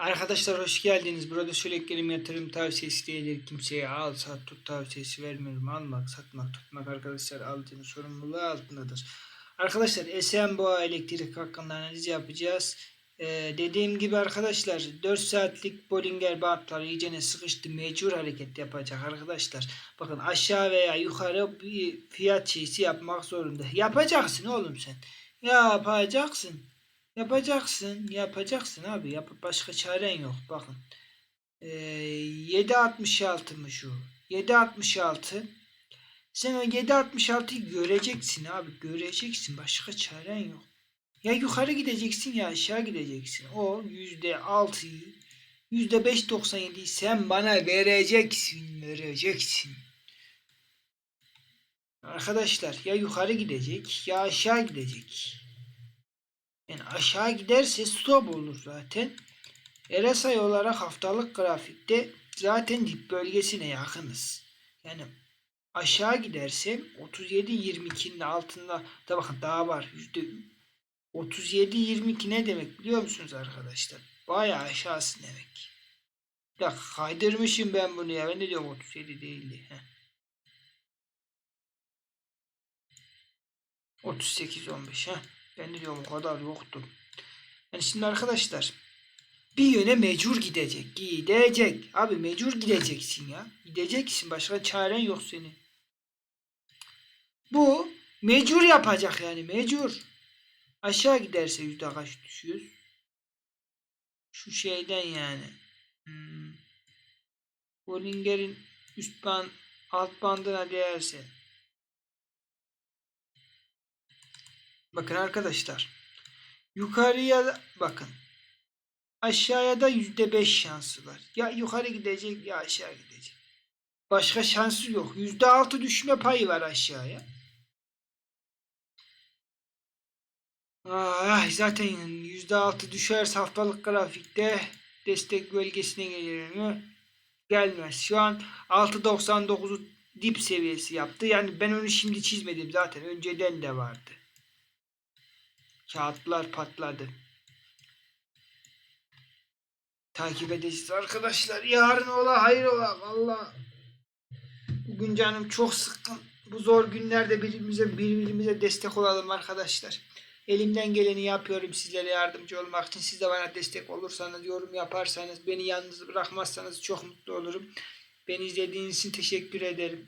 Arkadaşlar hoş geldiniz. Burada sürekli yatırım tavsiyesi değildir. Kimseye al, sat, tut tavsiyesi vermiyorum. Almak, satmak, tutmak arkadaşlar aldığınız sorumluluğu altındadır. Arkadaşlar Esenboğa elektrik hakkında analiz yapacağız. Ee, dediğim gibi arkadaşlar 4 saatlik Bollinger bantları iyicene sıkıştı. Mecbur hareket yapacak arkadaşlar. Bakın aşağı veya yukarı bir fiyat şeysi yapmak zorunda. Yapacaksın oğlum sen. Yapacaksın. Yapacaksın, yapacaksın abi. Yap başka çaren yok. Bakın. Ee, 7.66 mı şu? 7.66. Sen o 7.66'yı göreceksin abi. Göreceksin. Başka çaren yok. Ya yukarı gideceksin ya aşağı gideceksin. O %6'yı %5.97'yi sen bana vereceksin. Vereceksin. Arkadaşlar ya yukarı gidecek ya aşağı gidecek. Yani aşağı giderse stop olur zaten. RSI olarak haftalık grafikte zaten dip bölgesine yakınız. Yani aşağı giderse 37-22'nin altında da bakın daha var. Yüzde 37-22 ne demek biliyor musunuz arkadaşlar? Bayağı aşağısı demek. Ya kaydırmışım ben bunu ya. Ben de diyorum 37 değildi. Heh. 38-15 ha. Ben de diyorum kadar yoktu. Yani şimdi arkadaşlar bir yöne mecbur gidecek. Gidecek. Abi mecbur gideceksin ya. Gideceksin. Başka çaren yok senin. Bu mecbur yapacak yani. Mecbur. Aşağı giderse yüzde kaç düşüyoruz? Şu şeyden yani. Hmm. Bollinger'in üst band alt bandına değerse. Bakın arkadaşlar. Yukarıya bakın. Aşağıya da yüzde beş şansı var. Ya yukarı gidecek ya aşağı gidecek. Başka şansı yok. Yüzde altı düşme payı var aşağıya. Ah, zaten yüzde altı düşerse haftalık grafikte destek bölgesine gelir mi? Gelmez. Şu an 6.99'u dip seviyesi yaptı. Yani ben onu şimdi çizmedim zaten. Önceden de vardı. Kağıtlar patladı. Takip edeceğiz arkadaşlar. Yarın ola hayır ola. Valla. Bugün canım çok sıkkın. Bu zor günlerde birbirimize birbirimize destek olalım arkadaşlar. Elimden geleni yapıyorum sizlere yardımcı olmak için. Siz de bana destek olursanız, yorum yaparsanız, beni yalnız bırakmazsanız çok mutlu olurum. Beni izlediğiniz için teşekkür ederim.